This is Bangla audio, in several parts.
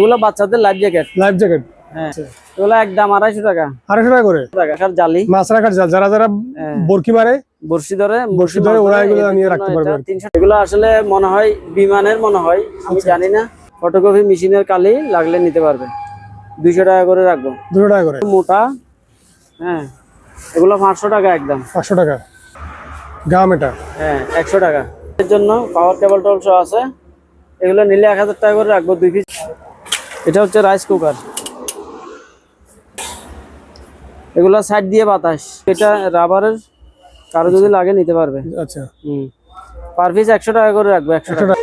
এগুলো বাচ্চাদের লাইফ জ্যাকেট লাইফ জ্যাকেট হ্যাঁ এগুলো একদম আড়াইশো টাকা। আড়াইশো টাকা করে? আর জালি। মাছ রাখার জাল যারা যারা হ্যাঁ। বরকি মারে বর্ষি ধরে বড়শি ধরে ওরা এগুলো নিয়ে রাখতে পারবে তিনশো এগুলো আসলে মনে হয় বিমানের মনে হয় আমি আচ্ছা। জানি না। ফটোকপি মেশিনের কালি লাগলে নিতে পারবে। দুইশো টাকা করে রাখব। দুশো টাকা করে। মোটা। হ্যাঁ এগুলো পাঁচশো টাকা একদম। পাঁচশো টাকা। গাম এটা। হ্যাঁ একশো টাকা। এর জন্য পাওয়ার টেবল টল সহ আছে। এগুলো নিলে এক হাজার টাকা করে রাখব দুই পিস এটা হচ্ছে রাইস কুকার এগুলো সাইড দিয়ে বাতাস। এটা রাবারের কারও যদি লাগে নিতে পারবে। আচ্ছা। হুম। পার পিস একশো টাকা করে রাখব একশো টাকা।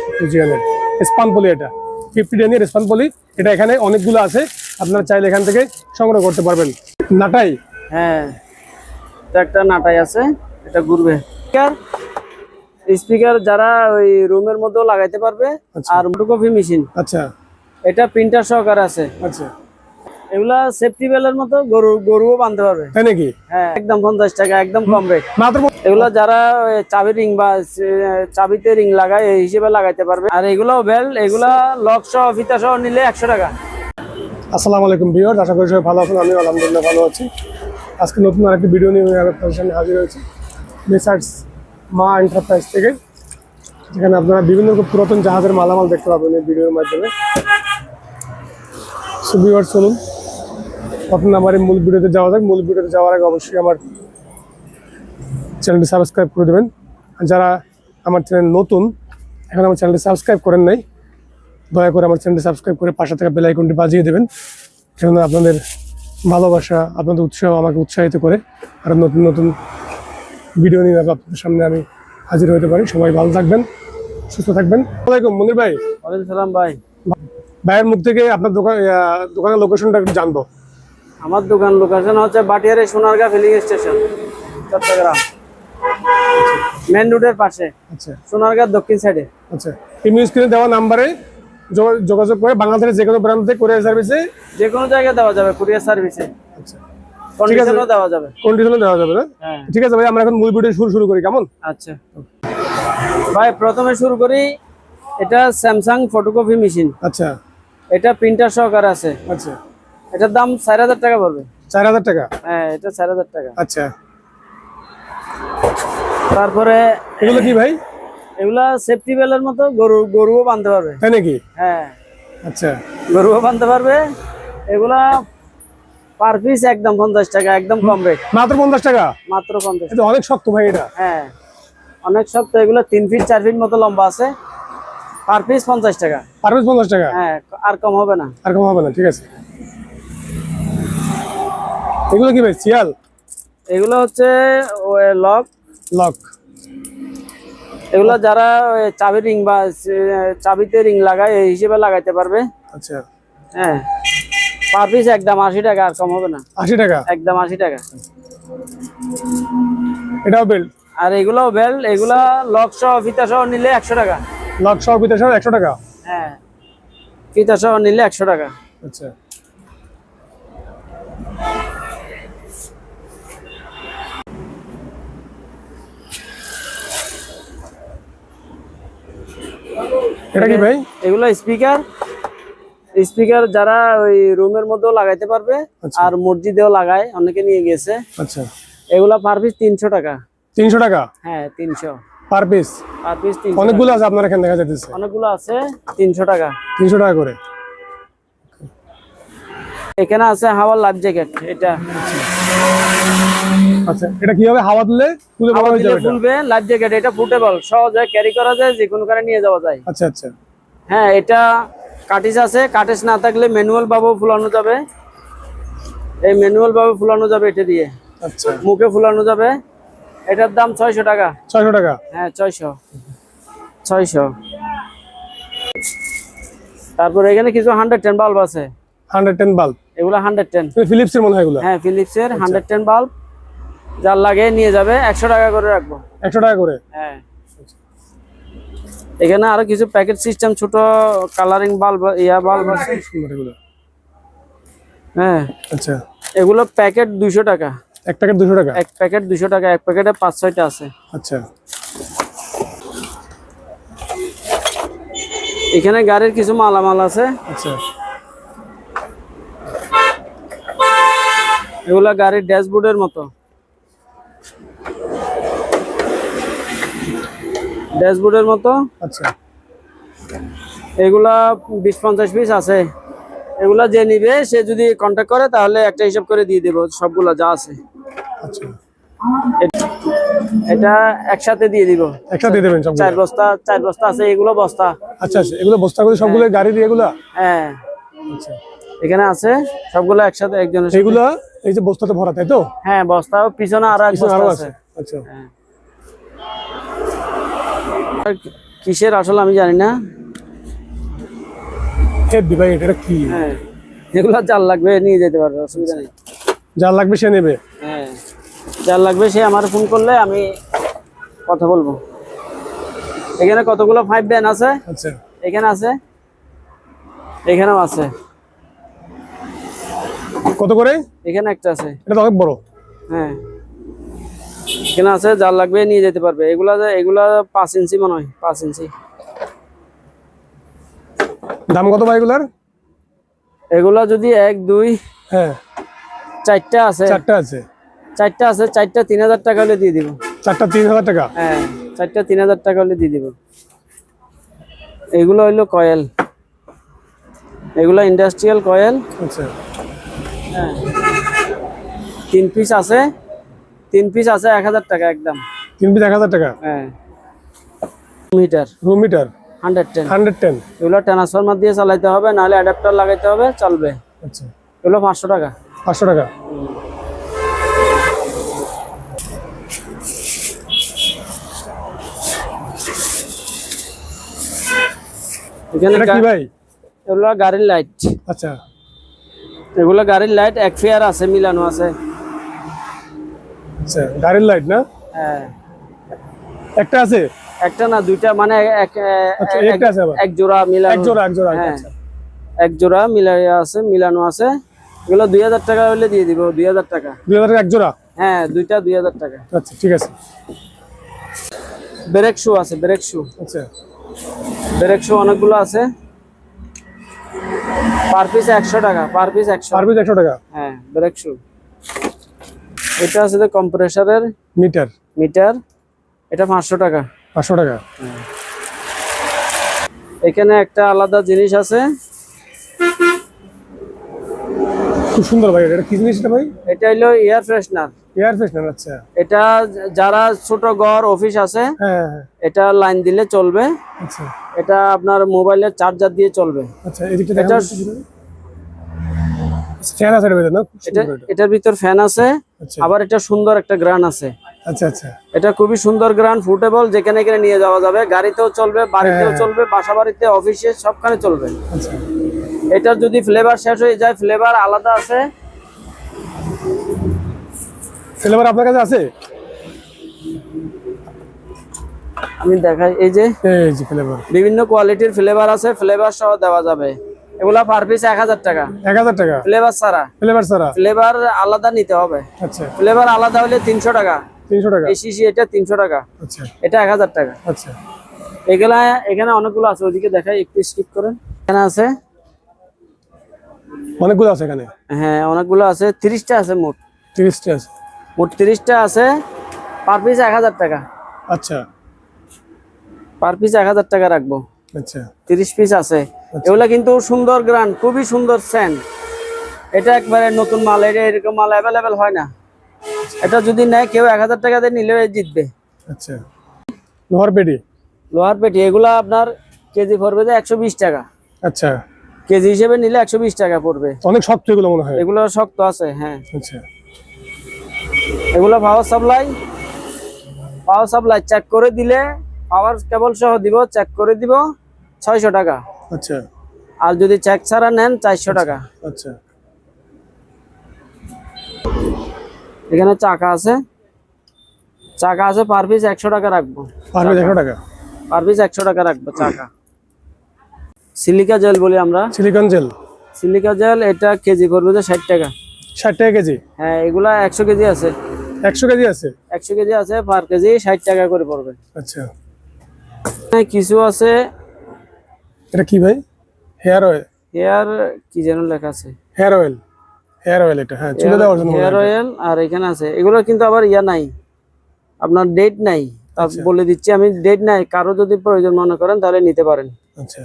স্পান পলি এটা। ফিফটি ডেনের স্পান পলি। এটা এখানে অনেকগুলো আছে। আপনারা চাইলে এখান থেকে সংগ্রহ করতে পারবেন। নাটাই। হ্যাঁ। এটা একটা নাটাই আছে। এটা ঘুরবে। স্পিকার স্পিকার যারা ওই রুমের মধ্যেও লাগাইতে পারবে। আচ্ছা। আর ফটোকপি মেশিন আচ্ছা। এটা প্রিন্টার সহকারে আছে। আচ্ছা। এগুলা সেফটি বেলের মতো গরু গরুও বাঁধতে পারবে। তাই নাকি? হ্যাঁ একদম পঞ্চাশ টাকা একদম কম রেট মাত্র এগুলা যারা চাবি রিং বা চাবিতে রিং লাগায় এই হিসেবে লাগাইতে পারবে। আর এগুলো বেল এগুলা লক সহ ফিতা সহ নিলে একশো টাকা। আসসালামু আলাইকুম ভিউয়ার আশা করি সবাই ভালো আছেন আমি আলহামদুলিল্লাহ ভালো আছি। আজকে নতুন আরেকটি ভিডিও নিয়ে আমি আপনাদের সামনে হাজির হয়েছি। মেসার্স মা এন্টারপ্রাইজ থেকে যেখানে আপনারা বিভিন্ন রকম পুরাতন জাহাজের মালামাল দেখতে পাবেন এই ভিডিওর মাধ্যমে। সো ভিউয়ার চলুন। প্রথমে আমার এই মূল ভিডিওতে যাওয়া যাক। মূল ভিডিওতে যাওয়ার আগে অবশ্যই আমার চ্যানেলটি সাবস্ক্রাইব করে দেবেন। যারা আমার চ্যানেল নতুন, এখন আমার চ্যানেলটি সাবস্ক্রাইব করেন নাই, দয়া করে আমার চ্যানেলটি সাবস্ক্রাইব করে পাশে থাকা বেল আইকনটি বাজিয়ে দেবেন, যেন আপনাদের ভালোবাসা, আপনাদের উৎসাহ আমাকে উৎসাহিত করে। আর নতুন নতুন ভিডিও নিয়ে আপনাদের সামনে আমি হাজির হতে পারি। সবাই ভালো থাকবেন, সুস্থ থাকবেন। আসসালামাইকুম মনির ভাই। ওয়ালাইকুম সালাম, ভাই। ভাইয়ের মুখ থেকে আপনার দোকান দোকানের লোকেশনটা একটু জানব। আমার দোকান লোকেশন হচ্ছে বাটিয়ারে Sonargaon filling station Chattogram. Main রোডের পাশে আচ্ছা। সোনারগাঁ দক্ষিণ সাইডে আচ্ছা। ইমি স্ক্রিনে দেওয়া নাম্বারে যোগাযোগ করে বাংলাদেশের যে কোনো থেকে কোরিয়ার সার্ভিসে যে কোনো জায়গায় দেওয়া যাবে কুরিয়ার সার্ভিসে আচ্ছা। কন্ডিশনও দেওয়া যাবে। কন্ডিশনও দেওয়া যাবে হ্যাঁ। ঠিক আছে ভাই আমরা এখন মূল ভিডিও শুরু শুরু করি কেমন? আচ্ছা। ভাই প্রথমে শুরু করি এটা স্যামসাং ফটোকপি মেশিন আচ্ছা। এটা প্রিন্টার সহকারে আছে। আচ্ছা। এটার দাম চার হাজার টাকা পড়বে। চার হাজার টাকা? হ্যাঁ এটা চার হাজার টাকা। আচ্ছা। তারপরে এগুলো কি ভাই? এগুলা সেফটি বেলের মতো গরু গরুও বাঁধতে পারবে। তাই নাকি? হ্যাঁ। আচ্ছা। গরুও বাঁধতে পারবে। এগুলা পার পিস একদম পঞ্চাশ টাকা একদম কম রেট মাত্র পঞ্চাশ টাকা? মাত্র পঞ্চাশ। এটা অনেক শক্ত ভাই এটা। হ্যাঁ। অনেক শক্ত এগুলো তিন ফিট চার ফিট মতো লম্বা আছে। পার পিস পঞ্চাশ টাকা। পারবেন পঞ্চাশ টাকা? হ্যাঁ আর কম হবে না। আর কম হবে না ঠিক আছে। এগুলো কি ভাই শিয়াল? এগুলো হচ্ছে লক। লক। এগুলো যারা চাবি রিং বা চাবিতে রিং লাগায় এই হিসেবে লাগাইতে পারবে। আচ্ছা। হ্যাঁ। পার পিস একদম আশি টাকা আর কম হবে না। আশি টাকা? একদম আশি টাকা। এটাও বেল্ট? আর এগুলো বেল এগুলা লক সহ ফিতা সহ নিলে একশো টাকা। লক সহ বিদেশ একশো টাকা? হ্যাঁ। ফিতা সহ নিলে একশো টাকা। আচ্ছা। এটা কি ভাই? এগুলো স্পিকার। স্পিকার যারা ওই রুমের মধ্যেও লাগাইতে পারবে আচ্ছা। আর মসজিদেও লাগায় অনেকে নিয়ে গেছে। আচ্ছা। এগুলা পার পিস তিনশো টাকা। তিনশো টাকা? হ্যাঁ তিনশো। পার পিস পার পিস অনেকগুলো আছে আপনার এখানে দেখা যাচ্ছে অনেকগুলো আছে তিনশো টাকা। তিনশো টাকা করে। এখানে আছে হাওয়ার লাইফ জ্যাকেট এটা। আচ্ছা এটা কীভাবে হাওয়া দিলে হাওয়া হয়ে যাবে লাইফ জ্যাকেট এটা ফুটেবল সহজে ক্যারি করা যায় যে কোনো কারে নিয়ে যাওয়া যায়। আচ্ছা আচ্ছা। হ্যাঁ এটা কাটিস আছে কাটিস না থাকলে ম্যানুয়াল ভাবেও ফুলানো যাবে। এই ম্যানুয়াল ভাবে ফুলানো যাবে এটা দিয়ে। আচ্ছা। মুখে ফুলানো যাবে। এটার দাম ছয়শো টাকা। ছয়শো টাকা। হ্যাঁ ছয়শো। ছয়শো। তারপর এখানে কিছু হান্ড্রেড টেন বাল্ব আছে। হান্ড্রেড টেন বাল্ব এগুলো হান্ড্রেড টেন ফিলিপসের মনে হয় এগুলো? হ্যাঁ ফিলিপসের হান্ড্রেড টেন বাল্ব যার লাগে নিয়ে যাবে একশো টাকা করে রাখব। একশো টাকা করে? হ্যাঁ। এখানে আরও কিছু প্যাকেট সিস্টেম ছোট কালারিং বাল্ব ইয়া বাল্ব আছে। এগুলো। হ্যাঁ। আচ্ছা। এগুলো প্যাকেট দুইশো টাকা। এক প্যাকেট দুশো টাকা? এক প্যাকেট দুশো টাকা এক প্যাকেটে পাঁচ ছয়টা আছে। আচ্ছা। এখানে গাড়ির কিছু মালামাল আছে। আচ্ছা। এগুলা গাড়ির ড্যাশবোর্ডের মতো। ড্যাশবোর্ডের মতো। আচ্ছা। এগুলা বিশ পঞ্চাশ পিস আছে। এগুলা যে নিবে সে যদি কন্টাক্ট করে তাহলে একটা হিসাব করে দিয়ে দেবো সবগুলা যা আছে। আচ্ছা। এটা একসাথে দিয়ে দিব। একসাথে দিয়ে দেবেন সবগুলো? চার বস্তা চার বস্তা আছে এগুলো বস্তা। আচ্ছা আচ্ছা। এগুলো বস্তা করে সবগুলো গাড়ির এগুলা? হ্যাঁ। আচ্ছা। এখানে আছে সবগুলো একসাথে একজনের এগুলা এই যে বস্তাতে ভরা তাই তো? হ্যাঁ বস্তা পিছনে আরও এক বস্তা আছে। আচ্ছা। আর কিসের আসলে আমি জানি না। ভাই এটা কি? হ্যাঁ। এগুলো জাল লাগবে নিয়ে যেতে পারবে অসুবিধা নেই। যার লাগবে সে নেবে। হ্যাঁ চাল লাগবে সে আমার ফোন করলে আমি কথা বলব। এখানে কতগুলো ফাইভ ব্যান আছে? আচ্ছা। এখানে আছে? এখানেও আছে। কত করে? এখানে একটা আছে। এটা তো অনেক বড়। হ্যাঁ। এখানে আছে যার লাগবে নিয়ে যেতে পারবে। এগুলা এগুলা পাঁচ ইঞ্চি মনে হয় পাঁচ ইঞ্চি। দাম কত ভাই এগুলার? এগুলা যদি এক দুই হ্যাঁ। চারটা আছে। চারটা আছে। চারটা আছে চারটা তিন হাজার টাকা হলে দিয়ে দিব। চারটা তিন হাজার টাকা? হ্যাঁ চারটা তিন হাজার টাকা হলে দিয়ে দিব। এগুলো হইল কয়েল। এগুলো ইন্ডাস্ট্রিয়াল কয়েল। আচ্ছা। হ্যাঁ। তিন পিস আছে। তিন পিস আছে এক হাজার টাকা একদম। তিন পিস এক হাজার টাকা? হ্যাঁ। Meter. Room meter? Hundred ten. Hundred ten? এগুলো ট্রান্সফরমার দিয়ে চালাইতে হবে নাহলে অ্যাডাপ্টার লাগাইতে হবে চলবে। আচ্ছা। এগুলো পাঁচশো টাকা। পাঁচশো টাকা। এখানে এটা কি ভাই? এগুলো গাড়ির লাইট আচ্ছা। এগুলো গাড়ির লাইট এক ফেয়ার আছে মিলানো আছে। আচ্ছা গাড়ির লাইট না? হ্যাঁ। একটা আছে? একটা না দুইটা মানে এক আচ্ছা একটা আছে এক জোড়া মিলানো। এক জোড়া এক জোড়া হ্যাঁ। আচ্ছা। এক জোড়া মিলাই আছে মিলানো আছে। এগুলো দুই হাজার টাকা হলে দিয়ে দিব দুই হাজার টাকা। দুই হাজার টাকা এক জোড়া? হ্যাঁ দুইটা দুই হাজার টাকা। আচ্ছা ঠিক আছে। ব্রেক শু আছে ব্রেক শু আচ্ছা। ব্রেক শু অনেকগুলো আছে। পার পিস একশো টাকা পার পিস একশো। পার পিস একশো টাকা? হ্যাঁ ব্রেক শু এটা আছে কম্প্রেসারের মিটার মিটার এটা পাঁচশো টাকা। পাঁচশো টাকা। এখানে একটা আলাদা জিনিস আছে। খুব সুন্দর ভাই এটা কি জিনিস এটা ভাই? এটা হলো এয়ার ফ্রেশনার এয়ার ফ্রেশনার আচ্ছা। এটা যারা ছোট ঘর অফিস আছে হ্যাঁ হ্যাঁ। এটা লাইন দিলে চলবে। আচ্ছা। এটা আপনার মোবাইলের চার্জার দিয়ে চলবে। আচ্ছা এদিকটা এটা ফ্যান আছে এটার না? এটা এটার ভিতর ফ্যান আছে আচ্ছা। আবার এটা সুন্দর একটা গ্রান আছে। আচ্ছা আচ্ছা। এটা খুবই সুন্দর গ্রান ফুটেবল যেখানে এখানে নিয়ে যাওয়া যাবে। গাড়িতেও চলবে বাড়িতেও হ্যাঁ। চলবে বাসা বাড়িতে অফিসে সবখানে চলবে। আচ্ছা। এটার যদি ফ্লেভার শেষ হয়ে যায় ফ্লেভার আলাদা আছে। ফ্লেভার আপনার কাছে আছে? আমি দেখাই এই যে এই যে ফ্লেভার বিভিন্ন কোয়ালিটির ফ্লেভার আছে ফ্লেভার সহ দেওয়া যাবে। এগুলা পার পিস এক হাজার টাকা। এক হাজার টাকা। ফ্লেভার ছাড়া। ফ্লেভার ছাড়া? ফ্লেভার আলাদা নিতে হবে। আচ্ছা। ফ্লেভার আলাদা হলে তিনশো টাকা। তিনশো টাকা? এই শিশি এটা তিনশো টাকা। আচ্ছা। এটা এক হাজার টাকা। আচ্ছা। এগুলা এখানে অনেকগুলো আছে ওইদিকে দেখাই একটু স্কিপ করেন। এখানে আছে। অনেকগুলো আছে এখানে? হ্যাঁ অনেকগুলো আছে। তিরিশটা আছে মোট। তিরিশটা আছে। মোট তিরিশটা আছে। পার পিস এক হাজার টাকা। আচ্ছা। পার পিস এক হাজার টাকা রাখব। আচ্ছা। তিরিশ পিস আছে। এগুলা কিন্তু সুন্দর গ্রান খুবই সুন্দর সেন্ট এটা একবারে নতুন মাল এটা এরকম মাল অ্যাভেলেবেল হয় না। এটা যদি নেয় কেউ এক হাজার টাকা দিয়ে নিলেও জিতবে। আচ্ছা। লোহার পেটি? লোহার পেটি এগুলা আপনার কেজি পড়বে যে একশো বিশ টাকা। আচ্ছা। কেজি হিসেবে নিলে একশো বিশ টাকা পড়বে। অনেক শক্ত এগুলো মনে হয়। এগুলো শক্ত আছে হ্যাঁ। আচ্ছা। এগুলো power supply power supply check করে দিলে পাওয়ার কেবল সহ দিব চেক করে দিব ছয়শো টাকা। আচ্ছা। আর যদি চেক ছাড়া নেন চারশো টাকা। আচ্ছা। এখানে চাকা আছে। চাকা আছে পার পিস একশো টাকা রাখব। পার পিস একশো টাকা। পার পিস একশো টাকা রাখব চাকা। সিলিকা জেল বলি আমরা। Silicon gel. সিলিকা জেল এটা কেজি করবে যে ষাট টাকা। ষাট টাকা কেজি? হ্যাঁ এগুলা একশো কেজি আছে। একশো কেজি আছে? একশো কেজি আছে পার কেজি ষাট টাকা করে পড়বে। আচ্ছা। কিছু আছে। এটা কি ভাই? Hair oil? হেয়ার কি যেন লেখা আছে। Hair oil. হেয়ার অয়েল এটা হ্যাঁ চুলে দেওয়ার জন্য হেয়ার অয়েল আর এখানে আছে। এগুলো কিন্তু আবার ইয়া নাই। আপনার ডেট নাই। তা আচ্ছা। বলে দিচ্ছি আমি ডেট নাই কারও যদি প্রয়োজন মনে করেন তাহলে নিতে পারেন। আচ্ছা।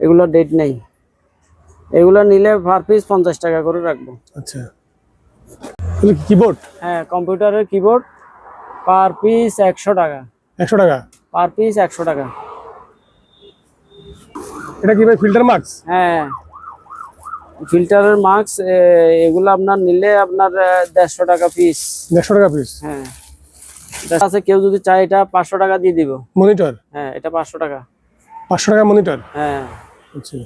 এগুলো ডেট নেই। এগুলো নিলে পার পিস পঞ্চাশ টাকা করে রাখব। আচ্ছা। কিবোর্ড হ্যাঁ কম্পিউটারের কিবোর্ড পার পিস একশো টাকা। একশো টাকা? পার পিস একশো টাকা। এটা কি ভাই ফিল্টার মার্কস হ্যাঁ। ফিল্টারের মাস্ক এগুলো আপনার নিলে আপনার দেড়শো টাকা পিস দেড়শো টাকা পিস হ্যাঁ। আছে কেউ যদি চায় এটা পাঁচশো টাকা দিয়ে দিব। মনিটর হ্যাঁ এটা পাঁচশো টাকা। পাঁচশো টাকা মনিটর হ্যাঁ। আচ্ছা।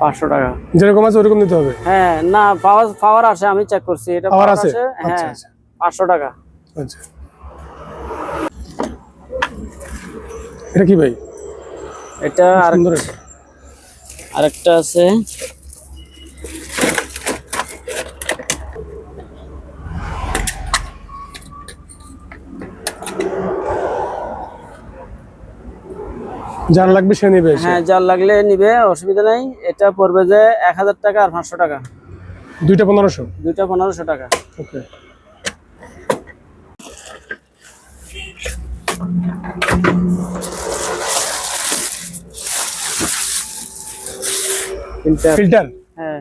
পাঁচশো টাকা। যেরকম আছে ওরকম দিতে হবে? হ্যাঁ না পাওয়ার পাওয়ার আসে আমি চেক করছি। এটা পাওয়ার আছে আচ্ছা হ্যাঁ আচ্ছা। পাঁচশো টাকা। আচ্ছা। এটা কি ভাই? আর সুন্দর এটা। আরেকটা আছে। যার লাগবে সে নেবে হ্যাঁ যার লাগলে নিবে অসুবিধা নাই। এটা পড়বে যে এক হাজার টাকা আর পাঁচশো টাকা। দুইটা পনেরোশো? দুইটা পনেরোশো টাকা। ওকে। ফিল্টার ফিল্টার হ্যাঁ।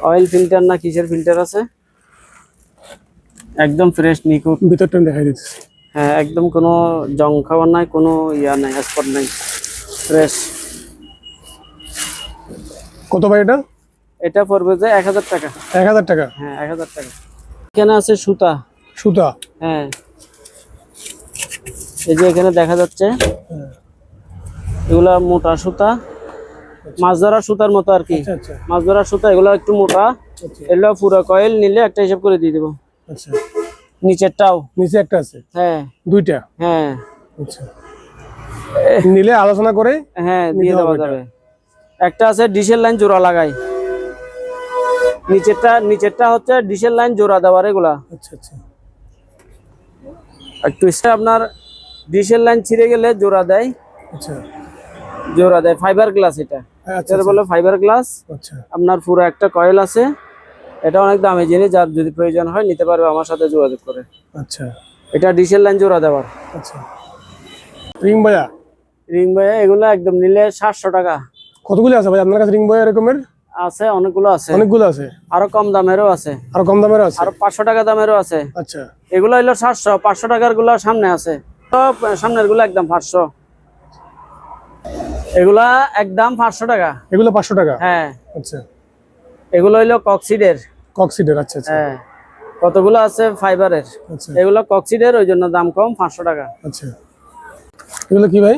অয়েল ফিল্টার না কিসের ফিল্টার আছে? একদম ফ্রেশ নিখুঁত। ভিতরটা দেখাই দিচ্ছি হ্যাঁ একদম কোনো জং খাওয়ার নাই কোনো ইয়া নাই স্পট নাই ফ্রেশ কত ভাই এটা? এটা পড়বে যে এক হাজার টাকা। এক হাজার টাকা? হ্যাঁ এক হাজার টাকা। এখানে আছে সুতা। সুতা? হ্যাঁ। এই যে এখানে দেখা যাচ্ছে হ্যাঁ। এগুলা মোটা সুতা। মাছ ধরার সুতার মতো আর কি। আচ্ছা আচ্ছা। মাছ ধরার সুতা এগুলো একটু মোটা। আচ্ছা। এগুলো পুরো কয়েল নিলে একটা হিসাব করে দিয়ে দেবো। আচ্ছা। নিচেরটাও? নিচে একটা আছে। হ্যাঁ। দুইটা? হ্যাঁ। আচ্ছা। নিলে আলোচনা করে হ্যাঁ দিয়ে দেওয়া যাবে। একটা আছে ডিশের লাইন জোড়া লাগাই। নিচেরটা নিচেরটা হচ্ছে ডিশের লাইন জোড়া দেওয়ার এগুলা। আচ্ছা আচ্ছা। একটু আপনার ডিশের লাইন ছিঁড়ে গেলে জোড়া দেয়। আচ্ছা। জোড়া দেয় ফাইবার গ্লাস এটা। আচ্ছা এটা বলে ফাইবার গ্লাস আচ্ছা। আপনার পুরো একটা কয়েল আছে। এটা অনেক দামি জিনিস যার যদি প্রয়োজন হয় নিতে পারবে আমার সাথে যোগাযোগ করে। আচ্ছা। এটা ডিশের লাইন জোড়া দেওয়ার। আচ্ছা। রিং বয়া? রিং বয়ে এগুলো একদম নিলে সাতশো টাকা। কতগুলো আছে ভাই? আপনার কাছে রিং বয়া এরকমের? আছে অনেকগুলো আছে। অনেকগুলো আছে? আরও কম দামেরও আছে। আরও কম দামের আছে? আরও পাঁচশো টাকা দামেরও আছে। আচ্ছা। এগুলো হইল সাতশো পাঁচশো টাকারগুলো সামনে আছে। সব সামনেরগুলো একদম পাঁচশো। এগুলা একদম পাঁচশো টাকা। এগুলো পাঁচশো টাকা? হ্যাঁ। আচ্ছা। এগুলো হইল কক্সিডের। কক্সিডের আচ্ছা আচ্ছা। হ্যাঁ। কতগুলো আছে ফাইবারের? আচ্ছা। এগুলো কক্সিডের ওই জন্য দাম কম পাঁচশো টাকা। আচ্ছা। এগুলো কি ভাই?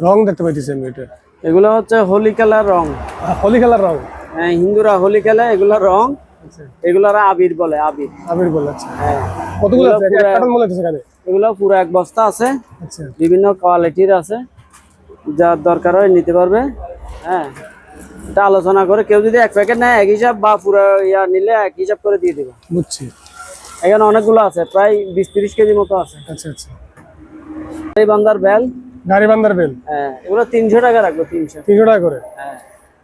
রং দেখতে পাইতেছি আমি এটা। এগুলো হচ্ছে হোলি কালার রং। হলি খেলার রং? হ্যাঁ হিন্দুরা হোলি খেলে এগুলো রং। আচ্ছা। এগুলোর আবির বলে আবির। আবির বল আচ্ছা। হ্যাঁ। কতগুলো আছে? কার্টন এখানে। এগুলো পুরো এক বস্তা আছে। আচ্ছা। বিভিন্ন কোয়ালিটির আছে। যার দরকার হয় নিতে পারবে। হ্যাঁ। এটা আলোচনা করে কেউ যদি এক প্যাকেট নেয় এক হিসাব বা পুরো ইয়া নিলে এক হিসাব করে দিয়ে দেবে। বুঝছি। এখানে অনেকগুলো আছে প্রায় বিশ তিরিশ কেজি মতো আছে। আচ্ছা আচ্ছা। এই বান্দার বেল গাড়ি বেল হ্যাঁ এগুলো তিনশো টাকা রাখব তিনশো। তিনশো টাকা করে? হ্যাঁ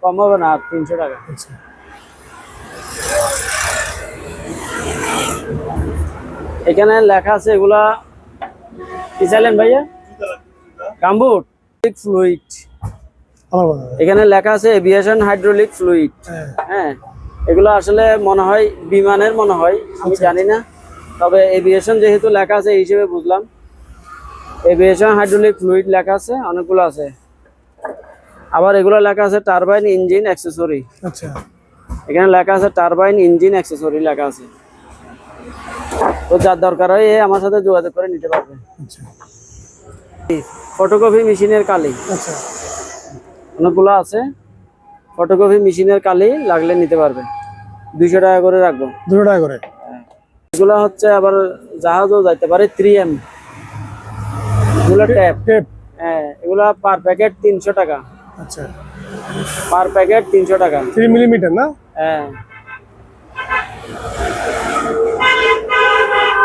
কম হবে না আর তিনশো টাকা। আচ্ছা। এখানে লেখা আছে এগুলা কি চাইলেন ভাইয়া? কাম্বুট ফ্লুইড এখানে লেখা আছে এভিয়েশন হাইড্রোলিক ফ্লুইড। হ্যাঁ। হ্যাঁ এগুলো আসলে মনে হয় বিমানের মনে হয় আমি জানি না। তবে এভিয়েশন যেহেতু লেখা আছে এই হিসেবে বুঝলাম। এভিয়েশন হাইড্রোলিক ফ্লুইড লেখা আছে অনেকগুলো আছে। আবার এগুলো লেখা আছে টারবাইন ইঞ্জিন অ্যাক্সেসরি। আচ্ছা। এখানে লেখা আছে টারবাইন ইঞ্জিন অ্যাক্সেসরি লেখা আছে। তো যার দরকার হয় আমার সাথে যোগাযোগ করে নিতে পারবে। আচ্ছা। ফটোকপি মেশিনের কালি। আচ্ছা। অনেকগুলো আছে। ফটোকপি মেশিনের কালি লাগলে নিতে পারবে। দুইশো টাকা করে রাখব। দুশো টাকা করে? এগুলো হচ্ছে আবার জাহাজও যাইতে পারে থ্রি এম এগুলো ট্যাপ টেপ হ্যাঁ এগুলো পার প্যাকেট তিনশো টাকা। আচ্ছা। পার প্যাকেট তিনশো টাকা। থ্রি মিলিমিটার না? হ্যাঁ।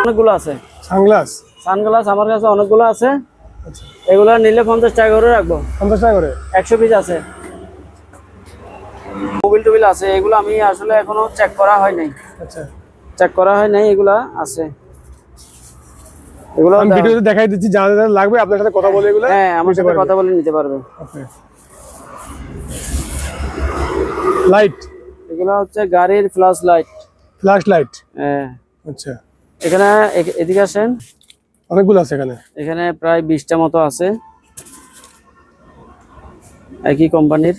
অনেকগুলো আছে। সানগ্লাস সানগ্লাস আমার কাছে অনেকগুলো আছে। এগুলো নিলে পঞ্চাশ টাকা করে রাখব। পঞ্চাশ টাকা করে? একশো পিস আছে। মোবিল টেবিল আছে এগুলো আমি আসলে এখনও চেক করা হয় নাই। আচ্ছা। চেক করা হয় নাই এগুলা আছে। এগুলো আমি ভিডিওতে দেখাই দিচ্ছি যারা যারা লাগবে আপনার সাথে কথা বলে এগুলো হ্যাঁ আমার সাথে কথা বলে নিতে পারবে। লাইট এগুলো হচ্ছে গাড়ির ফ্ল্যাশ লাইট ফ্ল্যাশ লাইট হ্যাঁ। আচ্ছা। এখানে এদিকে আসেন। অনেকগুলো আছে এখানে? এখানে প্রায় বিশটা মতো আছে। একই কোম্পানির।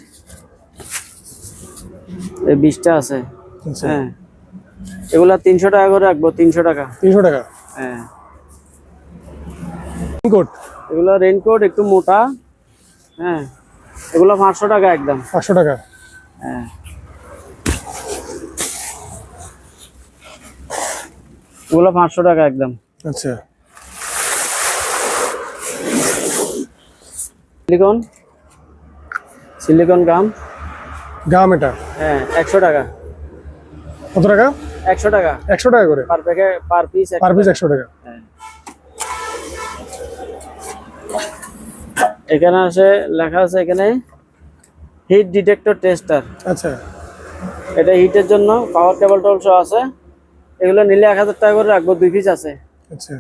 এই বিশটা আছে। আচ্ছা। হ্যাঁ। এগুলা তিনশো টাকা করে রাখব তিনশো টাকা। তিনশো টাকা? হ্যাঁ। কোট এগুলো রেনকোট একটু মোটা। হ্যাঁ। এগুলো পাঁচশো টাকা একদম। পাঁচশো টাকা? হ্যাঁ। এগুলো পাঁচশো টাকা একদম। আচ্ছা। সিলিকন? সিলিকন গাম গাম এটা? হ্যাঁ একশো টাকা। কত টাকা? একশো টাকা। একশো টাকা করে? Per packet per piece per piece একশো টাকা। এখানে আছে লেখা আছে এখানে হিট ডিটেক্টর টেস্টার। আচ্ছা। এটা হিটের জন্য পাওয়ার কেবল টলসও আছে। এগুলো নিলে এক হাজার টাকা করে রাখব দুই পিস আছে। আচ্ছা।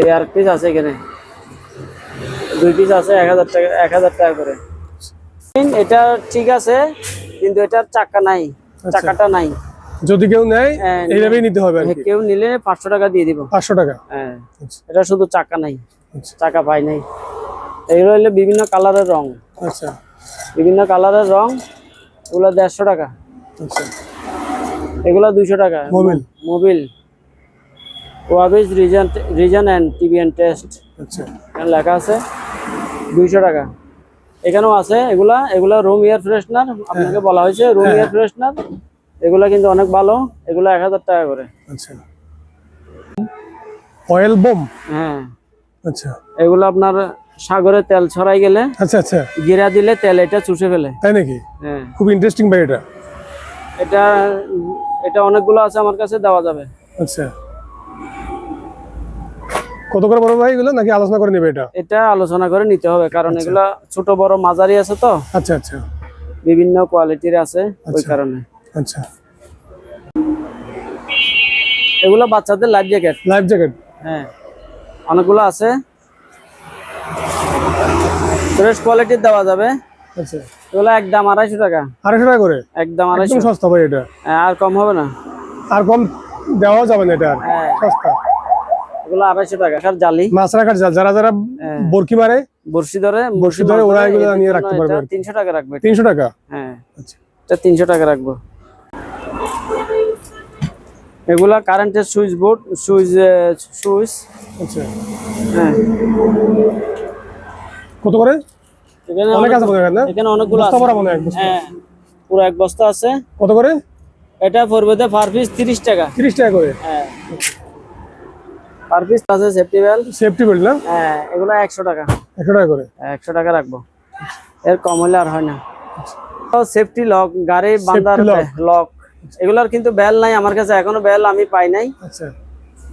এই আর পিস আছে এখানে। দুই পিস আছে এক হাজার টাকা এক হাজার টাকা করে। এটা ঠিক আছে কিন্তু এটার চাকা নাই চাকাটা নাই। যদি কেউ নেয় হ্যাঁ, এইভাবেই নিতে হবে কি। কেউ নিলে পাঁচশো টাকা দিয়ে দিব। পাঁচশো টাকা। হ্যাঁ আচ্ছা। এটা শুধু চাকা নাই আচ্ছা। চাকা পাই নাই। এগুলো হলো বিভিন্ন কালারের রং। আচ্ছা। বিভিন্ন কালারের রং এগুলো দেড়শো টাকা। আচ্ছা। এগুলো দুইশো টাকা। Mobil. Mobil. ওয়াবিজ reason reason and T V N test. আচ্ছা। লেখা আছে। দুইশো টাকা। এখানেও আছে এগুলা এগুলা রুম এয়ার ফ্রেশনার আপনাকে বলা হয়েছে রুম এয়ার ফ্রেশনার এগুলা কিন্তু অনেক ভালো এগুলা এক হাজার টাকা করে। আচ্ছা। অয়েল বোম হ্যাঁ। আচ্ছা। এগুলো আপনার সাগরে তেল ছড়াই গেলে আচ্ছা আচ্ছা। গিরা দিলে তেল এটা চুষে ফেলে। তাই নাকি? হ্যাঁ। খুব ইন্টারেস্টিং ভাই এটা। এটা এটা অনেকগুলো আছে আমার কাছে দেওয়া যাবে। আচ্ছা। কত করে বড় ভাই এগুলো? নাকি আলোচনা করে নেবে এটা? এটা আলোচনা করে নিতে হবে কারণ এগুলা ছোট বড় মাঝারি আছে তো। আচ্ছা আচ্ছা। বিভিন্ন কোয়ালিটির আছে ওই আচ্ছা। কারণে। আচ্ছা। এগুলো বাচ্চাদের লাইফ জ্যাকেট লাইফ জ্যাকেট হ্যাঁ। অনেকগুলো আছে। ফ্রেশ কোয়ালিটির দেওয়া যাবে। আচ্ছা। এগুলো একদম আড়াইশো টাকা। আড়াইশো টাকা করে? একদম আড়াইশো। সস্তা ভাই এটা। হ্যাঁ, আর কম হবে না। আর কম দেওয়া যাবে না এটা আর। হ্যাঁ। সস্তা। এগুলো আড়াইশো টাকা। আর জালি। মাছ রাখার জাল যারা যারা। বরকি মারে বড়শি ধরে বড়শি ধরে ওরা এগুলো নিয়ে রাখতে পারবে তিনশো টাকা রাখবে তিনশো টাকা? হ্যাঁ। আচ্ছা। এটা তিনশো টাকা রাখব। এগুলা কারেন্টের সুইচ বোর্ড সুইচ সুইচ। আচ্ছা। হ্যাঁ। কত করে? এখানে অনেক অনেক- আছে মনে না? এখানে অনেকগুলো আছে। মনে হয় পুরো এক বস্তা আছে। কত করে? এটা পড়বে পার পিস তিরিশ টাকা। তিরিশ টাকা করে? হ্যাঁ। পার পিস আছে সেফটি বেল্ট সেফটি বেল্ট না? হ্যাঁ এগুলো একশো টাকা। করে? একশো টাকা রাখব। এর কম হলে আর হয় না। সেফটি লক গাড়ি বান্দার লক এগুলোর কিন্তু বেল নাই আমার কাছে এখনও বেল আমি পাই নাই। আচ্ছা।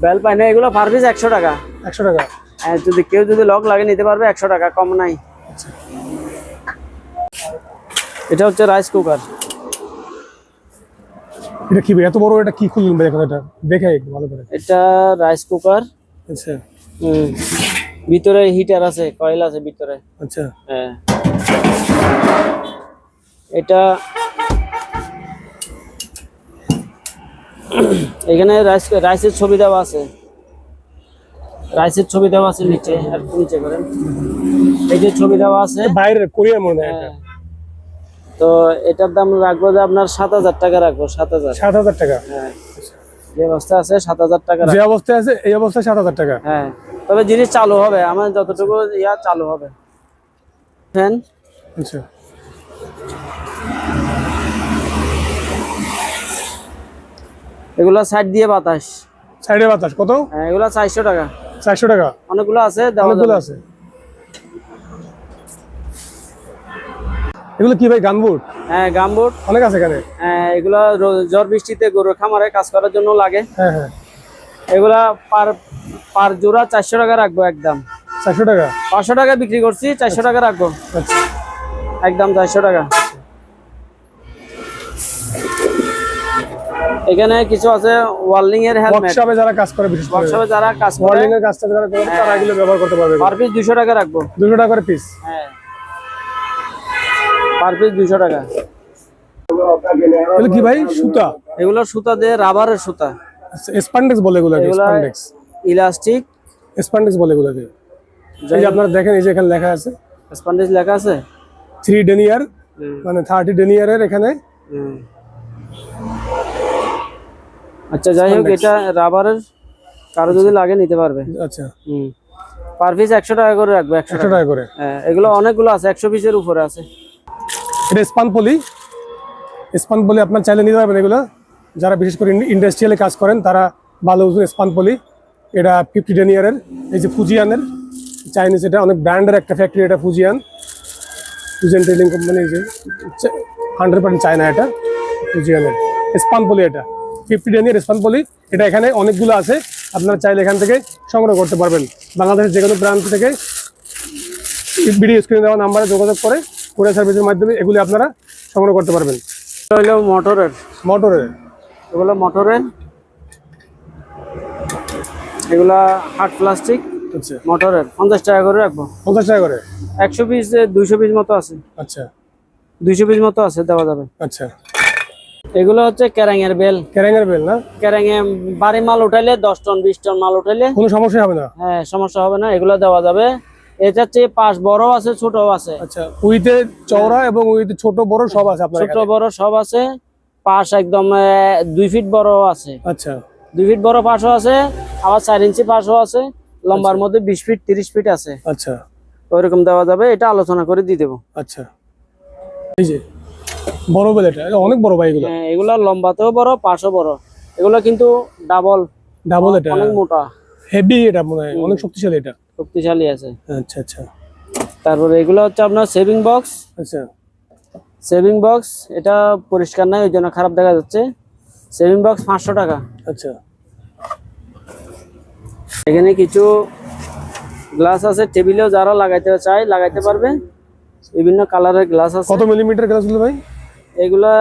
বেল পাই নাই এগুলো পার পিস টাকা। একশো টাকা। হ্যাঁ, যদি কেউ যদি লক লাগিয়ে নিতে পারবে একশো টাকা কম নাই। আচ্ছা। এটা হচ্ছে রাইস কুকার এটা কি? এত বড় এটা কি খুললেন ভাই এখন এটা? দেখে একটু ভালো করে। এটা রাইস কুকার আচ্ছা। ভিতরে হিটার আছে কয়েল আছে ভিতরে। আচ্ছা। হ্যাঁ। এটা এখানে রাইস রাইসের ছবি দেওয়া আছে। রাইসের ছবি দেওয়া আছে নিচে আর নিচে করেন। এই যে ছবি দেওয়া আছে। বাইরের কোরিয়ার মনে হয় হ্যাঁ। তো এটার দাম রাখব যে আপনার সাত হাজার টাকা রাখব সাত হাজার। সাত হাজার টাকা? হ্যাঁ। যে অবস্থা আছে সাত হাজার টাকা যে অবস্থায় আছে এই অবস্থায় সাত হাজার টাকা? হ্যাঁ। তবে জিনিস চালু হবে আমার যতটুকু ইয়া চালু হবে। ফ্যান? আচ্ছা। এগুলো সাইড দিয়ে বাতাস। সাইডে বাতাস কত? হ্যাঁ এগুলো চারশো টাকা। চারশো টাকা। অনেকগুলো আছে অনেকগুলো আছে। এগুলো কি ভাই গানবুট হ্যাঁ গামবুট অনেক আছে এখানে। হ্যাঁ এগুলো র- ঝড় বৃষ্টিতে গরুর খামারে কাজ করার জন্য লাগে। হ্যাঁ হ্যাঁ। এগুলা পার পার জোড়া চারশো টাকা রাখব একদম। চারশো টাকা? পাঁচশো টাকা বিক্রি করছি চারশো টাকা রাখব। আচ্ছা। একদম চারশো টাকা। এখানে কিছু আছে ওয়ার্লিং এর হেলমেট ওয়ার্কশপে যারা কাজ করে বিশেষ ওয়ার্কশপে যারা কাজ করে। ওয়ার্লিং এর কাজটা যারা করে তারা এগুলো ব্যবহার করতে পারবে। পার পিস দুশো টাকা রাখব। দুশো টাকা করে পিস হ্যাঁ। পার পিস দুশো টাকা। এগুলো কি ভাই? সুতা? এগুলো সুতা দিয়ে রাবারের সুতা। স্পান্ডেক্স বলে এগুলো স্পান্ডেক্স। ইলাস্টিক। স্পান্ডেক্স বলে এগুলোকে এই যে আপনারা দেখেন এই যে এখানে লেখা আছে। স্পন্ডেজ লেখা আছে? থ্রি ডেনিয়ার মানে থার্টি ডেনিয়ারের এখানে। আচ্ছা যাই হোক এটা রাবারের কারও যদি লাগে নিতে পারবে। আচ্ছা। হুম। পার পিস একশো টাকা করে রাখব একশো টাকা। করে। হ্যাঁ এগুলো অনেকগুলো আছে একশো পিসের উপরে আছে। এটা স্পান পলি। স্পান পলি আপনার চাইলে নিতে পারবেন এগুলো। যারা বিশেষ করে ইন্ডাস্ট্রিয়ালে কাজ করেন, তারা ভালো বুঝবেন স্পান পলি। এটা ফিফটি টেন ডেনিয়ারের এই যে ফুজিয়ানের চাইনিজ এটা অনেক ব্র্যান্ডের একটা ফ্যাক্টরি এটা ফুজিয়ান ফুজিয়ান ট্রেডিং কোম্পানি যে হান্ড্রেড পার্সেন্ট চায়না এটা ফুজিয়ানের স্পান পলি এটা ফিফটি ডেনিয়ার স্পান পলি। এটা এখানে অনেকগুলো আছে, আপনারা চাইলে এখান থেকে সংগ্রহ করতে পারবেন। বাংলাদেশের যে কোনো প্রান্ত থেকে ভিডিও স্ক্রিনে দেওয়া নাম্বারে যোগাযোগ করে কুরিয়ার সার্ভিসের মাধ্যমে এগুলি আপনারা সংগ্রহ করতে পারবেন। মোটরের। মোটরের। এগুলো মোটরের। এগুলা হার্ড প্লাস্টিক। আচ্ছা। মোটরের। পঞ্চাশ টাকা করে রাখব। পঞ্চাশ টাকা করে? একশো পিস দুইশো পিস মতো আছে। আচ্ছা। দুইশো পিস মতো আছে দেওয়া যাবে। আচ্ছা। এগুলো হচ্ছে ক্যারাঙের বেল। ক্যারেঙ্গের বেল না? ক্যারাঙে বাড়ি মাল উঠাইলে দশ টন বিশ টন মাল উঠাইলে কোনো সমস্যা হবে না। হ্যাঁ সমস্যা হবে না এগুলো দেওয়া যাবে। এটা হচ্ছে পাশ বড় আছে ছোট আছে। আচ্ছা উইতে চওড়া এবং উইতে ছোট বড় সব আছে আপনার ছোট বড় সব আছে পাশ একদম দুই ফিট বড় আছে। আচ্ছা। দুই ফিট বড় পাশও আছে আবার চার ইঞ্চি পাশও আছে লম্বার মধ্যে বিশ ফিট তিরিশ ফিট আছে। আচ্ছা। ওইরকম দেওয়া যাবে এটা আলোচনা করে দিয়ে দেবো। আচ্ছা। এই যে বড় বেল এটা অনেক বড় ভাই এগুলো। হ্যাঁ, এগুলা লম্বাতেও বড় পাশও বড়। এগুলো কিন্তু ডাবল ডাবল এটা। অনেক মোটা। হেভি এটা মনে হয় অনেক শক্তিশালী এটা। শক্তিশালী আছে। আচ্ছা আচ্ছা। তারপরে এগুলো হচ্ছে আপনার সেভিং বক্স আচ্ছা। সেভিং বক্স এটা পরিষ্কার নাই ওই জন্য খারাপ দেখা যাচ্ছে। সেভিং বক্স পাঁচশো টাকা। আচ্ছা। এখানে কিছু গ্লাস আছে টেবিলেও যারা লাগাইতে চায় লাগাইতে পারবে। বিভিন্ন কালারের গ্লাস আছে। কত মিলিমিটার গ্লাসগুলো ভাই? এগুলা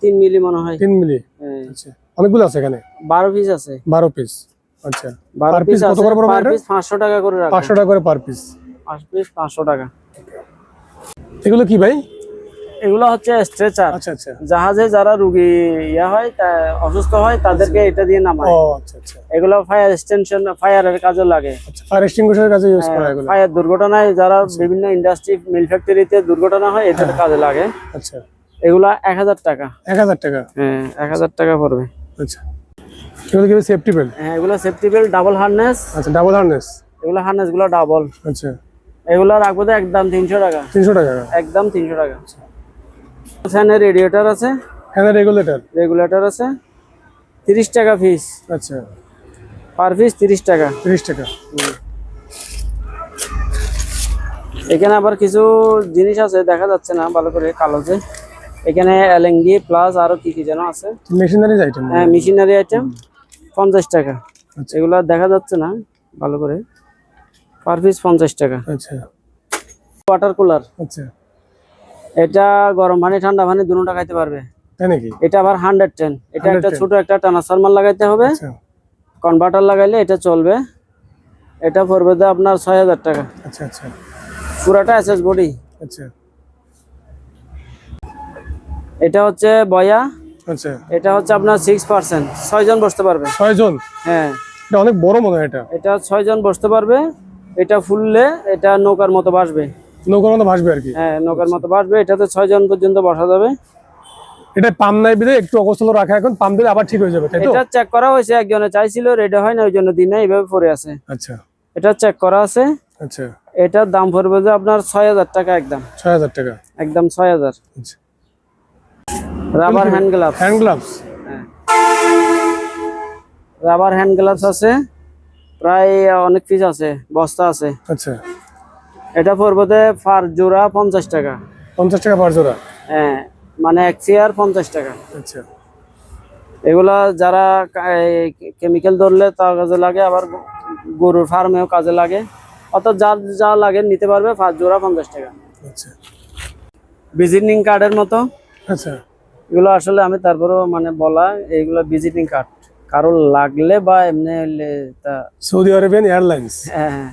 তিন মিলি মনে হয়। তিন মিলি হ্যাঁ, আচ্ছা। অনেকগুলো আছে এখানে? বারো পিস আছে। বারো পিস আচ্ছা পার পিস পিস কত করে পড়বে এটা? পিস পাঁচশো টাকা করে রাখব পাঁচশো টাকা করে পার পিস। পাঁচ পিস পাঁচশো টাকা। এগুলো কি ভাই? এগুলো হচ্ছে স্ট্রেচার আচ্ছা আচ্ছা। জাহাজে যারা রুগী ইয়া হয় অসুস্থ হয় তাদেরকে এটা দিয়ে নামায়। ও আচ্ছা আচ্ছা। এগুলো ফায়ার এক্সটেনশন ফায়ারের কাজে লাগে। ফায়ার এক্সটিংগুইশারের কাছে ইউজ করা এগুলো। ফায়ার দুর্ঘটনায় যারা বিভিন্ন ইন্ডাস্ট্রি মিল ফ্যাক্টরিতে দুর্ঘটনা হয় এটার কাজে লাগে। আচ্ছা। এগুলা এক হাজার টাকা। এক হাজার টাকা? হ্যাঁ এক হাজার টাকা পড়বে। আচ্ছা। এগুলো কি সেফটি বেল্ট হ্যাঁ এগুলো সেফটি বেল্ট ডাবল হার্নেস আচ্ছা ডাবল হার্নেস এগুলো হার্নেসগুলো ডাবল আচ্ছা। এগুলো রাখব তো একদম তিনশো টাকা। তিনশো টাকা? একদম তিনশো টাকা। ফ্যানের রেডিয়েটর আছে। ফ্যান রেগুলেটর রেগুলেটর আছে। তিরিশ টাকা ফিস আচ্ছা। পার পিস তিরিশ টাকা। তিরিশ টাকা। এখানে আবার কিছু জিনিস আছে দেখা যাচ্ছে না ভালো করে কালো কালোতে এখানে এলেঙ্গি প্লাস আরও কি কি যেন আছে? মেশিনারিজ আইটেম হ্যাঁ মেশিনারি আইটেম পঞ্চাশ টাকা। আচ্ছা। এগুলো দেখা যাচ্ছে না ভালো করে। পার পিস পঞ্চাশ টাকা। আচ্ছা। ওয়াটার কুলার আচ্ছা। এটা গরম পানি ঠান্ডা পানি দুটো খাইতে পারবে। তাই নাকি? এটা আবার হান্ড্রেড টেন এটা একটা ছোট একটা ট্রান্সফরমার লাগাইতে হবে। আচ্ছা। কনভার্টার লাগাইলে এটা চলবে। এটা পড়বে আপনার ছয় হাজার টাকা। আচ্ছা আচ্ছা। পুরাটা এসএস বডি আচ্ছা। এটা হচ্ছে বয়া। আচ্ছা। এটা হচ্ছে আপনার সিক্স পার্সেন্ট ছয়জন বসতে পারবে। ছয়জন হ্যাঁ। এটা অনেক বড় মনে হয় এটা। এটা ছয়জন বসতে পারবে। এটা ফুললে এটা নৌকার মতো বাসবে নৌকার মতো ভাসবে আর কি? হ্যাঁ নৌকার মতো বাসবে এটাতে ছয়জন পর্যন্ত বসা যাবে। এটা পাম নাই বিদে একটু অবস্থা রাখা এখন। পাম দিলে আবার ঠিক হয়ে যাবে তাই তো? এটা চেক করা হয়েছে একজনে চাইছিল রেডি হয় না ওই জন্য দিন না এইভাবে পড়ে আছে। আচ্ছা। এটা চেক করা আছে। আচ্ছা। এটার দাম পড়বে যে আপনার ছয় হাজার টাকা একদম। ছয় হাজার টাকা। একদম ছয় হাজার। আচ্ছা। Rubber hand gloves hand gloves rubber hand gloves আছে। প্রায় অনেক পিস আছে। বস্তা আছে। আচ্ছা। এটা পড়বে ফার জোড়া পঞ্চাশ টাকা। পঞ্চাশ টাকা পার জোড়া? হ্যাঁ মানে এক চেয়ার পঞ্চাশ টাকা। আচ্ছা। এগুলা যারা কেমিক্যাল ধরলে তার কাজে লাগে আবার গরুর ফার্মেও কাজে লাগে। অর্থাৎ যা যা লাগে নিতে পারবে ফার জোড়া পঞ্চাশ টাকা। আচ্ছা। ভিজিটিং কার্ডের মতো। আচ্ছা। এগুলো আসলে আমি তারপরেও মানে বলা এইগুলো ভিজিটিং কার্ড কারও লাগলে বা এমনি হইলে তা সৌদি আরবিয়ান এয়ারলাইন্স। হ্যাঁ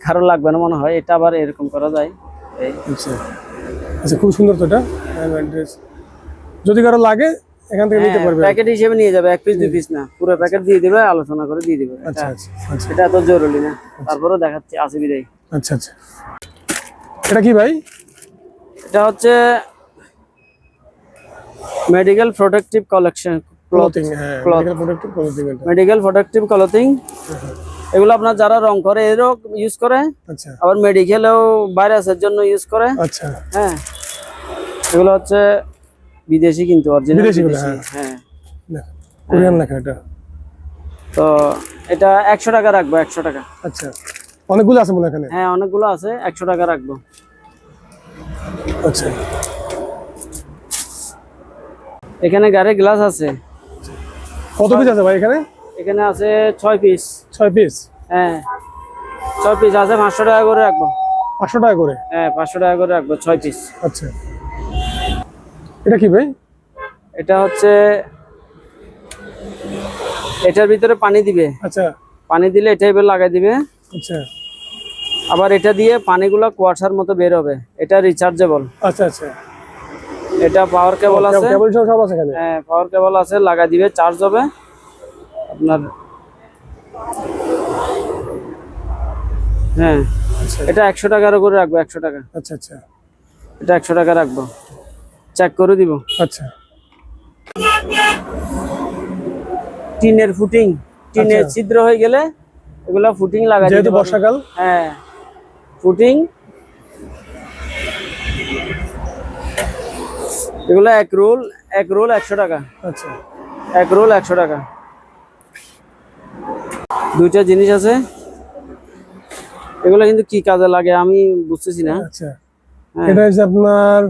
কারও লাগবে না মনে হয় এটা আবার এরকম করা যায়। এই। আচ্ছা। আচ্ছা খুব সুন্দর তো এটা অ্যাড্রেস যদি কারও লাগে এখান থেকে নিতে পারবে। প্যাকেট হিসেবে নিয়ে যাবে এক পিস দুই পিস না। পুরো প্যাকেট দিয়ে দিবে আলোচনা করে দিয়ে দিবে। আচ্ছা আচ্ছা আচ্ছা। এটা এত জরুরি না। তারপরেও দেখাচ্ছি আসি বিদায় আচ্ছা আচ্ছা। এটা কি ভাই? এটা হচ্ছে মেডিকেল প্রোটেক্টিভ কালেকশন ক্লথিং হ্যাঁ medical product clothing medical protective clothing এগুলো আপনার যারা রং করে এরও ইউজ করে আচ্ছা। আবার মেডিকেলেও ভাইরাসের জন্য ইউজ করে। আচ্ছা। হ্যাঁ। এগুলো হচ্ছে বিদেশি কিন্তু অরিজিনাল বিদেশি বিদেশি হ্যাঁ। কোরিয়ান লেখা এটা। তো এটা একশো টাকা রাখব একশো টাকা। আচ্ছা। অনেকগুলো আছে মনে এখানে? হ্যাঁ অনেকগুলো আছে একশো টাকা রাখব। আচ্ছা। এখানে গাড়ির গ্লাস আছে। কত পিস আছে ভাই এখানে? এখানে আছে ছয় পিস ছয় পিস হ্যাঁ। ছয় পিস আছে পাঁচশো টাকা করে রাখব। পাঁচশো টাকা করে? হ্যাঁ পাঁচশো টাকা করে রাখব ছয় পিস আচ্ছা। এটা কি ভাই? এটা হচ্ছে এটার ভিতরে পানি দিবে। আচ্ছা। পানি দিলে এটা এবার লাগাই দিবে। আচ্ছা। আবার এটা দিয়ে পানিগুলো কুয়াশার মতো বের হবে। এটা রিচার্জেবল আচ্ছা আচ্ছা। এটা পাওয়ার কেবল আছে। কেবল সব আছে এখানে? হ্যাঁ পাওয়ার কেবল আছে লাগাই দিবে চার্জ হবে। আপনার হ্যাঁ আচ্ছা। এটা একশো টাকার করে রাখব একশো টাকা। আচ্ছা আচ্ছা। এটা একশো টাকা রাখব। চেক করে দিব। আচ্ছা। টিনের ফুটিং টিনের ছিদ্র হয়ে গেলে এগুলা ফুটিং লাগা যেহেতু। বর্ষাকাল। হ্যাঁ। ফুটিং এগুলো এক রোল এক রোল একশো টাকা। আচ্ছা। এক রোল একশো টাকা। দুইটা জিনিস আছে। এগুলো কিন্তু কি কাজে লাগে আমি বুঝতেছি না। আচ্ছা। হ্যাঁ। এটা হচ্ছে আপনার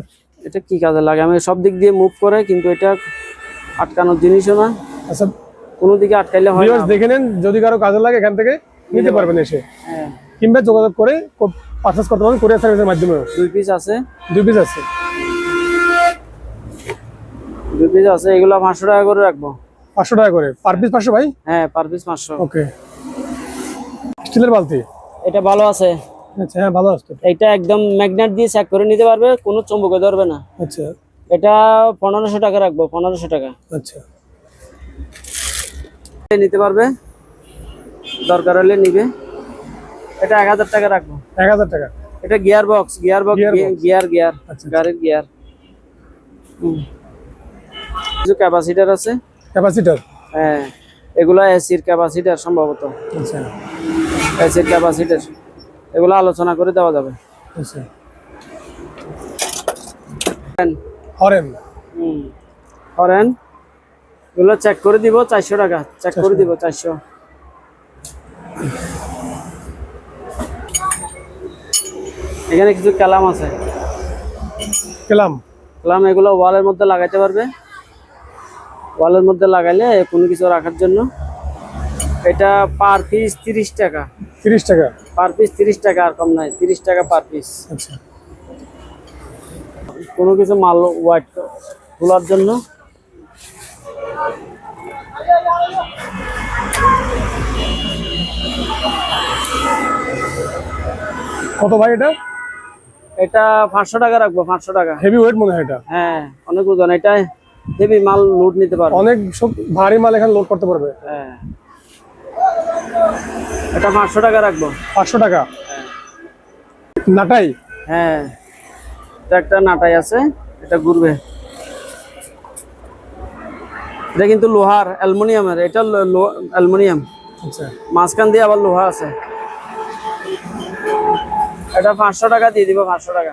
এটা কি কাজে লাগে? আমি সব দিক দিয়ে মুভ করে কিন্তু এটা আটকানোর জিনিসও না। আচ্ছা। কোনো দিকে আটকাইলে হয় না। দেখে নেন যদি কারও কাজে লাগে এখান থেকে নিতে পারবেন এসে। হ্যাঁ। কিংবা যোগাযোগ করে পারচেস করতে পারবেন কোরিয়ার সার্ভিসের মাধ্যমে দুই পিস আছে। দুই পিস আছে। দুই পিস আছে এগুলো পাঁচশো টাকা করে রাখব। পাঁচশো টাকা করে। পার পিস পাঁচশো ভাই? হ্যাঁ পার পিস পাঁচশো। ওকে স্টিলের বালতি? এটা ভালো আছে। আচ্ছা হ্যাঁ ভালো আসতো এটা একদম ম্যাগনেট দিয়ে চেক করে নিতে পারবে কোনো চম্বকে ধরবে না। আচ্ছা। এটা পনেরোশো টাকা রাখব পনেরোশো টাকা। আচ্ছা। নিতে পারবে। দরকার হলে নিবে। এটা এক হাজার টাকা রাখব। এক হাজার টাকা। এটা gear box gear box gear gear আচ্ছা। গাড়ির গিয়ার কিছু ক্যাপাসিটার আছে? ক্যাপাসিটার হ্যাঁ। এগুলো এসির ক্যাপাসিটার সম্ভবত। আচ্ছা। এসির ক্যাপাসিটার এগুলো আলোচনা করে দেওয়া যাবে। আচ্ছা। হরেন। হুম। করেন এগুলো চেক করে দিব চারশো টাকা। চেক করে দিব চারশো। এখানে কিছু কালাম আছে। কেলাম। কালাম এগুলো ওয়ালের মধ্যে লাগাইতে পারবে। ওয়ালের মধ্যে লাগাইলে কোনো কিছু রাখার জন্য। এটা পার পিস তিরিশ টাকা। তিরিশ টাকা? পার পিস তিরিশ টাকা আর কম নাই তিরিশ টাকা পার পিস আচ্ছা। কোনো কিছু মাল হোয়াইট তোলার জন্য। কত ভাই এটা? এটা পাঁচশো টাকা রাখব পাঁচশো টাকা। হেভি ওয়েট মনে হয় এটা। হ্যাঁ অনেক ওজন এটা হেভি মাল লোড নিতে পারবে। অনেক ভারী মাল এখানে লোড করতে পারবে। হ্যাঁ। এটা পাঁচশো টাকা রাখব। পাঁচশো টাকা। নাটাই? হ্যাঁ। এটা একটা নাটাই আছে এটা ঘুরবে। এটা কিন্তু লোহার অ্যালুমিনিয়ামের এটা অ্যালুমিনিয়াম। আচ্ছা। মাঝখান দিয়ে আবার লোহা আছে। এটা পাঁচশো টাকা দিয়ে দিব পাঁচশো টাকা।